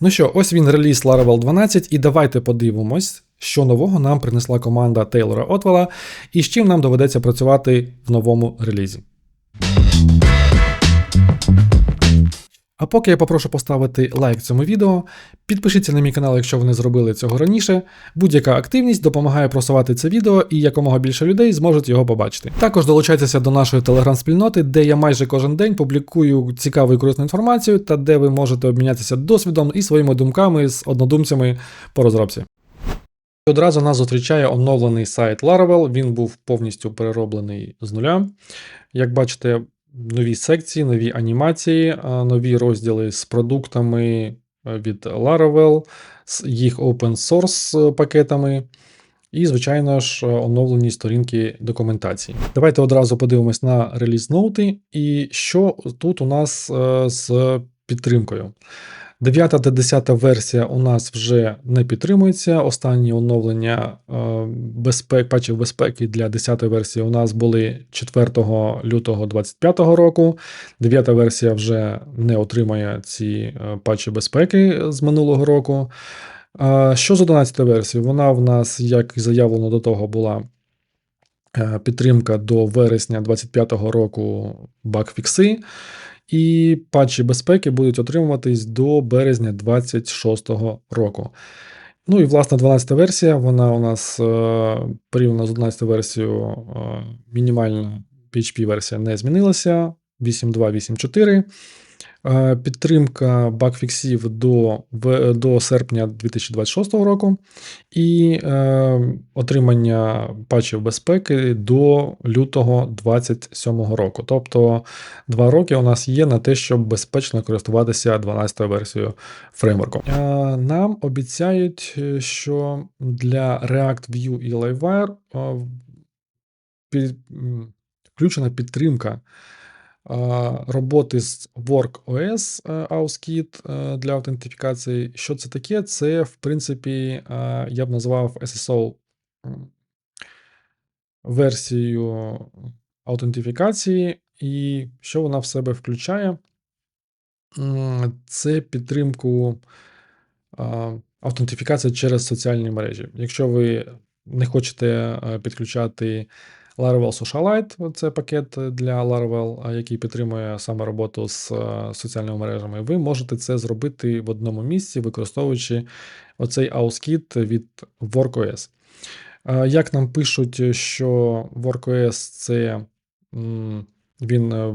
Ну що, ось він реліз Laravel 12, і давайте подивимось, що нового нам принесла команда Тейлора Отвела і з чим нам доведеться працювати в новому релізі. А поки я попрошу поставити лайк цьому відео, підпишіться на мій канал, якщо ви не зробили цього раніше. Будь-яка активність допомагає просувати це відео і якомога більше людей зможуть його побачити. Також долучайтеся до нашої телеграм-спільноти, де я майже кожен день публікую цікаву і корисну інформацію та де ви можете обмінятися досвідом і своїми думками з однодумцями по розробці. Одразу нас зустрічає оновлений сайт Laravel. Він був повністю перероблений з нуля. Як бачите, нові секції, нові анімації, нові розділи з продуктами е, від Laravel, з їх open source пакетами. І, звичайно ж, оновлені сторінки документації. Давайте одразу подивимось на реліз ноути і що тут у нас е, з підтримкою. 9 та 10 версія у нас вже не підтримується. Останні оновлення е, безпек, патчів безпеки для 10 версії у нас були 4 лютого 2025 року. 9 версія вже не отримає ці е, патчі безпеки з минулого року. А Що з 11 версією? Вона в нас, як і заявлено до того, була е, підтримка до вересня 2025 року багфікси. І патчі безпеки будуть отримуватись до березня 2026 року. Ну і власне 12-та версія, вона у нас е, порівняно з 11 версією, е, мінімальна PHP-версія не змінилася. 8.2, 8.4. Е, Підтримка багфіксів до, в- до серпня 2026 року, і е, отримання патчів безпеки до лютого 2027 року. Тобто два роки у нас є на те, щоб безпечно користуватися 12 версією фреймворку. Е, Нам обіцяють, е, що для React Vue і Livewire е, включена підтримка роботи з WorkOS е, AuskKit е, для аутентифікації. Що це таке? Це, в принципі, е, я б назвав SSO м, версією аутентифікації, і що вона в себе включає? Це підтримку а, аутентифікації через соціальні мережі. Якщо ви не хочете е, підключати Laravel Socialite, це пакет для Laravel, який підтримує саме роботу з е, соціальними мережами, ви можете це зробити в одному місці, використовуючи оцей AuskKit від WorkOS. Як нам пишуть, що WorkOS це він е,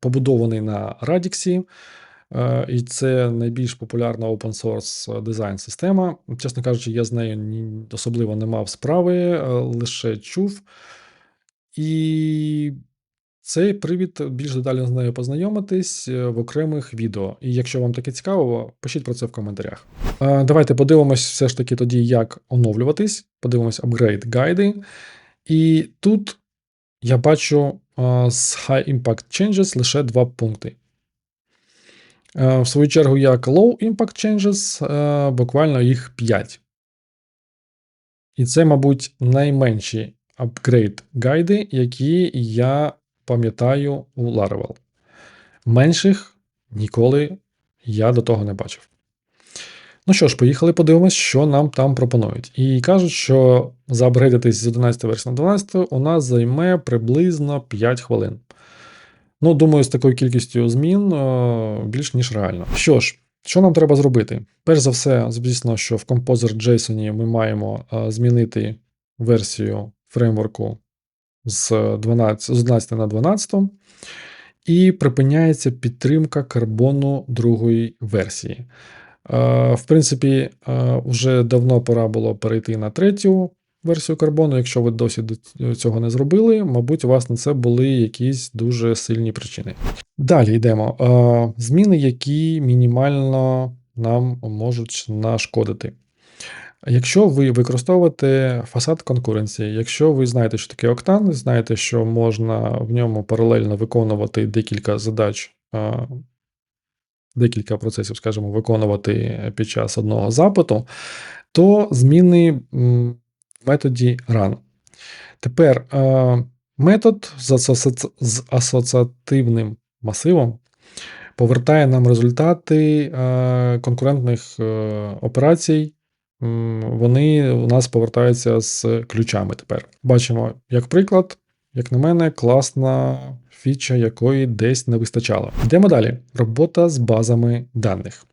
побудований на Radix, е, і це найбільш популярна open source дизайн система. Чесно кажучи, я з нею особливо не мав справи, лише чув. І цей привід більш детально з нею познайомитись е, в окремих відео. І якщо вам таке цікаво, пишіть про це в коментарях. Е, Давайте подивимось все ж таки тоді, як оновлюватись. Подивимось апгрейд гайди. І тут я бачу е, з High Impact Changes лише два пункти. В свою чергу, як Low Impact Changes, буквально їх 5. І це, мабуть, найменші апгрейд гайди, які я пам'ятаю у Laravel. Менших ніколи я до того не бачив. Ну що ж, поїхали подивимось, що нам там пропонують. І кажуть, що заапгрейдитись з 11 версії на 12 у нас займе приблизно 5 хвилин. Ну, думаю, з такою кількістю змін е, більш ніж реально. Що ж, що нам треба зробити? Перш за все, звісно, що в Composer.json ми маємо е, змінити версію фреймворку з 12, з 11 на 12, і припиняється підтримка карбону другої версії. Е, В принципі, е, вже давно пора було перейти на третю версію карбону. Якщо ви досі до цього не зробили, мабуть, у вас на це були якісь дуже сильні причини. Далі йдемо. Е, Зміни, які мінімально нам можуть нашкодити. Якщо ви використовуєте фасад конкуренції, якщо ви знаєте, що таке Octane, знаєте, що можна в ньому паралельно виконувати декілька задач, декілька процесів, скажімо, виконувати під час одного запиту, то зміни в методі run. Тепер метод з асоці- з асоціативним масивом повертає нам результати конкурентних е, операцій. Вони у нас повертаються з ключами тепер. Бачимо, як приклад, як на мене, класна фіча, якої десь не вистачало. Йдемо далі. Робота з базами даних.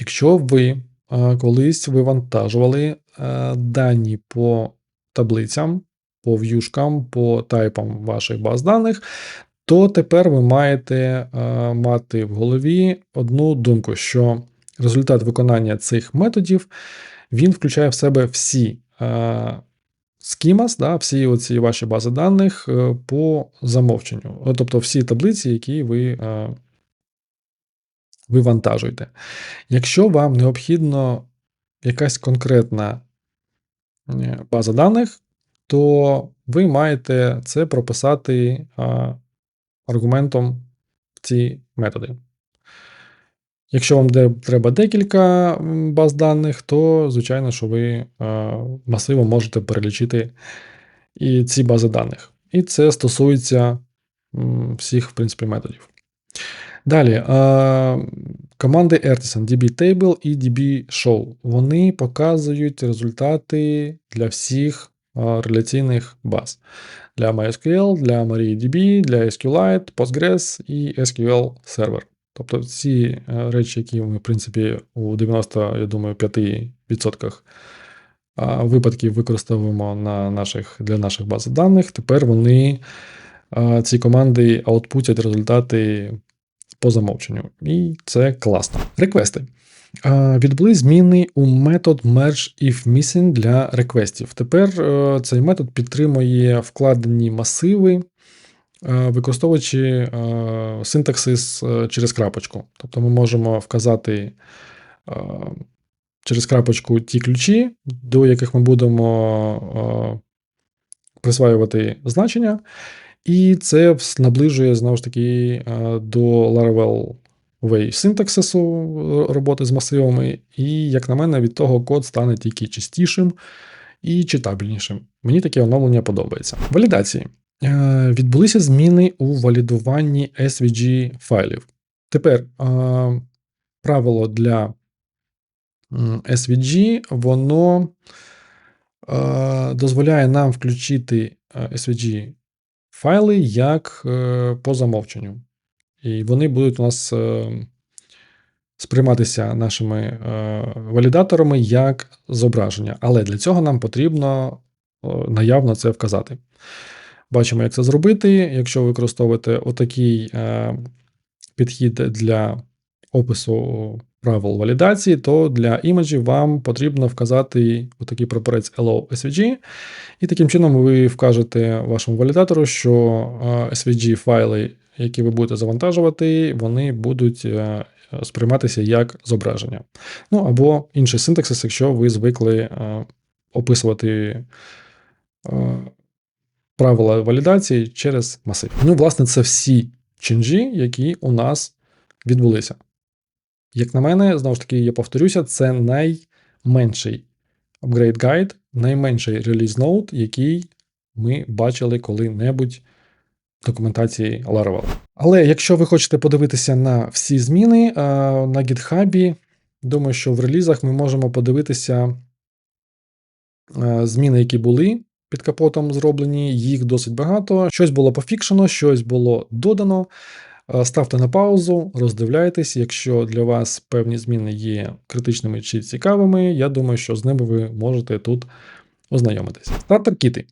Якщо ви е, колись вивантажували е, дані по таблицям, по в'юшкам, по тайпам ваших баз даних, то тепер ви маєте е, мати в голові одну думку, що результат виконання цих методів він включає в себе всі е, да, всі оці ваші бази даних е, по замовченню, тобто всі таблиці, які ви е, вивантажуєте. Якщо вам необхідно якась конкретна е, база даних, то ви маєте це прописати аргументом в ці методи. Якщо вам треба декілька баз даних, то звичайно, що ви а, масивом можете перелічити і ці бази даних. І це стосується всіх, в принципі, методів. Далі, команди Artisan, DB-Table і DB-Show. Вони показують результати для всіх реляційних баз. Для MySQL, для MariaDB, для SQLite, Postgres і SQL Server. Тобто ці е, речі, які ми, в принципі, у 90, я думаю, 5% а, випадків використовуємо на наших, для наших баз даних, тепер вони, ці команди аутпутять результати по замовченню. І це класно. Реквести. Відбули зміни у метод merge if missing для реквестів. Тепер е, цей метод підтримує вкладені масиви, використовуючи е, синтаксис е, через крапочку. Тобто ми можемо вказати е, через крапочку ті ключі, до яких ми будемо е, присваювати значення. І це наближує знову ж таки е, до Laravel Way синтаксису е, роботи з масивами, і, як на мене, від того код стане тільки чистішим і читабельнішим. Мені таке оновлення подобається. Валідації. Е, Відбулися зміни у валідуванні SVG файлів. Тепер е, правило для SVG, воно е, дозволяє нам включити SVG файли як по замовченню. І вони будуть у нас сприйматися нашими валідаторами як зображення. Але для цього нам потрібно наявно це вказати. Бачимо, як це зробити. Якщо ви використовуєте отакий е, підхід для опису правил валідації, то для імеджів вам потрібно вказати отакий прапорець Hello SVG, і таким чином ви вкажете вашому валідатору, що е, SVG файли, які ви будете завантажувати, вони будуть е, сприйматися як зображення. Ну або інший синтаксис, якщо ви звикли е, описувати правила валідації через масив. Ну, власне, це всі ченджі, які у нас відбулися. Як на мене, знову ж таки, я повторюся, це найменший upgrade guide, найменший реліз ноут, який ми бачили коли-небудь в документації Laravel. Але якщо ви хочете подивитися на всі зміни на GitHub, думаю, що в релізах ми можемо подивитися зміни, які були під капотом зроблені, їх досить багато. Щось було пофікшено, щось було додано. Е, Ставте на паузу, роздивляйтесь. Якщо для вас певні зміни є критичними чи цікавими, я думаю, що з ними ви можете тут ознайомитись. Стартер-кіти.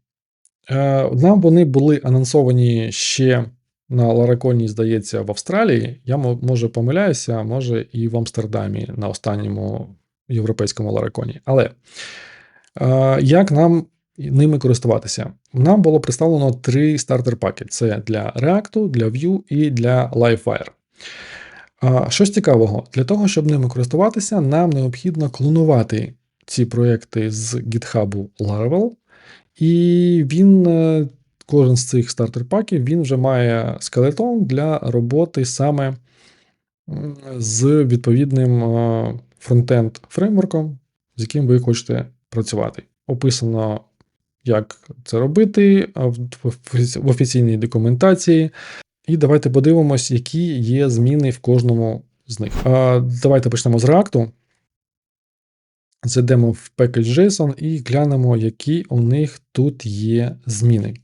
Е, Нам вони були анонсовані ще на Лараконі, здається, в Австралії. Я може помиляюся, може і в Амстердамі на останньому європейському Лараконі. Але е, як нам ними користуватися? Нам було представлено три стартер-паки: це для React, для Vue і для Livewire. Щось цікавого, для того, щоб ними користуватися, нам необхідно клонувати ці проекти з GitHub Laravel, і він, е, кожен з цих стартер-паків, він вже має скелетон для роботи саме з відповідним е, фронтенд фреймворком, з яким ви хочете працювати. Описано, як це робити в офіційній документації. І давайте подивимось, які є зміни в кожному з них. А, давайте почнемо з React. Зайдемо в package.json і глянемо, які у них тут є зміни.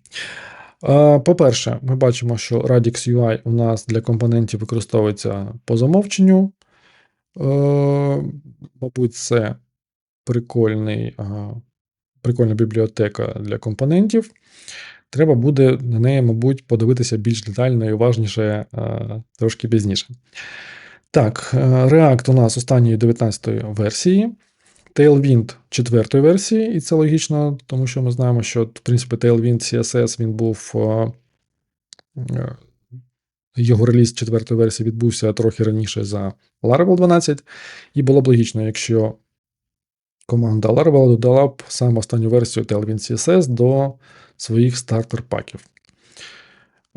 По-перше, ми бачимо, що Radix UI у нас для компонентів використовується по замовченню. Мабуть, це прикольний, прикольна бібліотека для компонентів. Треба буде на неї, мабуть, подивитися більш детально і уважніше е, трошки пізніше. Так, е, React у нас останньої 19 версії. Tailwind 4 версії, і це логічно, тому що ми знаємо, що, в принципі, Tailwind CSS він був. е, Його реліз 4 версії відбувся трохи раніше за Laravel 12, і було б логічно, якщо команда Laravel додала б саме останню версію Tailwind CSS до своїх стартер-паків.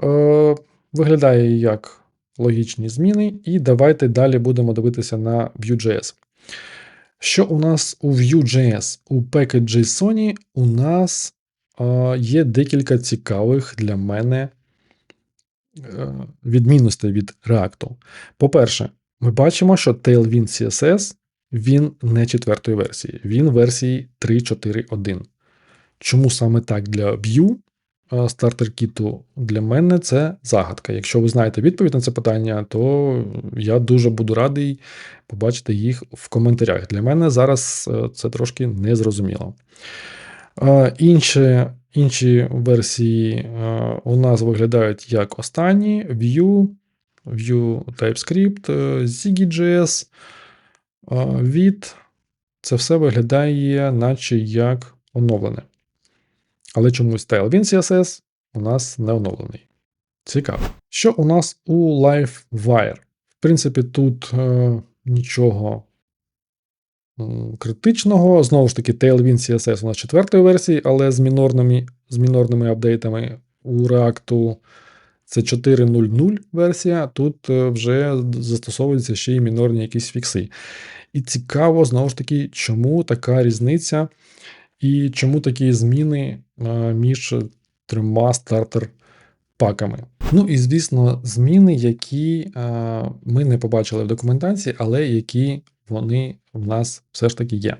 Е, Виглядає як логічні зміни, і давайте далі будемо дивитися на Vue.js. Що у нас у Vue.js? У Package.json у нас е, є декілька цікавих для мене е, відмінностей від React. По-перше, ми бачимо, що Tailwind CSS він не четвертої версії, він версії 3.4.1. Чому саме так для Vue е, стартер кіту для мене це загадка. Якщо ви знаєте відповідь на це питання, то я дуже буду радий побачити їх в коментарях. Для мене зараз е, це трошки незрозуміло. Е, Інші, інші версії у нас виглядають як останні: Vue, Vue TypeScript, Ziggy.js, Vite. Це все виглядає, наче як оновлене. Але чомусь Tailwind CSS у нас не оновлений. Цікаво. Що у нас у LiveWire? В принципі, тут е, нічого критичного. Знову ж таки, Tailwind CSS у нас четвертої версії, але з мінорними, з мінорними апдейтами у React це 4.0.0 версія. Тут е, вже застосовуються ще й мінорні якісь фікси. І цікаво, знову ж таки, чому така різниця. І чому такі зміни е, між трьома стартер-паками? Ну і звісно, зміни, які е, ми не побачили в документації, але які вони в нас все ж таки є.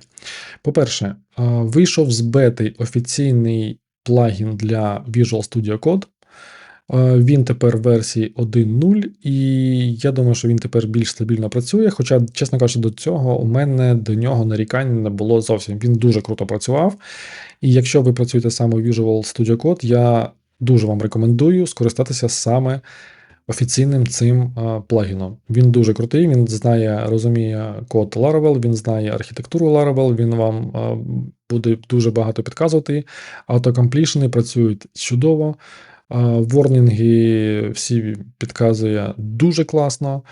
По-перше, вийшов з бети офіційний плагін для Visual Studio Code. Він тепер в версії 1.0, і я думаю, що він тепер більш стабільно працює. Хоча, чесно кажучи, до цього у мене до нього нарікань не було зовсім. Він дуже круто працював. І якщо ви працюєте саме Visual Studio Code, я дуже вам рекомендую скористатися саме офіційним цим плагіном. Він дуже крутий, він знає, розуміє код Laravel, він знає архітектуру Laravel, він вам буде дуже багато підказувати. Автокомплішени працюють чудово. Ворнінги всі підказує дуже класно.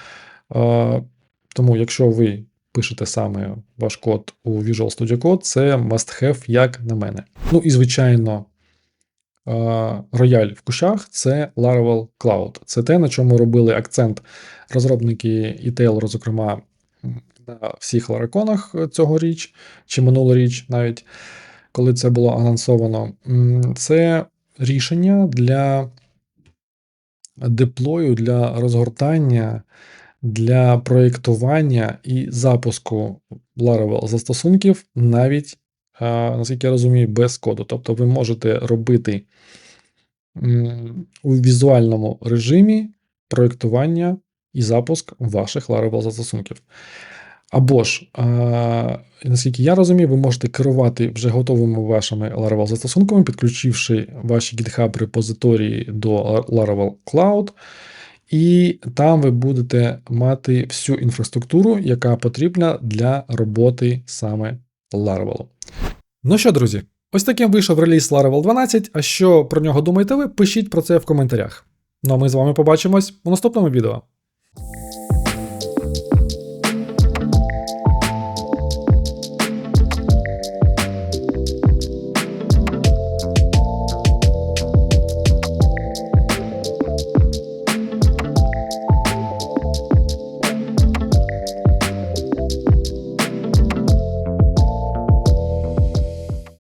Тому, якщо ви пишете саме ваш код у Visual Studio Code, це must have, як на мене. Ну і звичайно, рояль в кущах це Laravel Cloud. Це те, на чому робили акцент розробники і Taylor, зокрема, на всіх лараконах цьогоріч, чи минулоріч навіть, коли це було анонсовано. Це рішення для деплою, для розгортання, для проєктування і запуску Laravel застосунків навіть, наскільки я розумію, без коду. Тобто ви можете робити у візуальному режимі проєктування і запуск ваших Laravel застосунків. Або ж, а, наскільки я розумію, ви можете керувати вже готовими вашими Laravel застосунками, підключивши ваші GitHub репозиторії до Laravel Cloud, і там ви будете мати всю інфраструктуру, яка потрібна для роботи саме Laravel. Ну що, друзі, ось таким вийшов реліз Laravel 12. А що про нього думаєте ви? Пишіть про це в коментарях. Ну а ми з вами побачимось у наступному відео.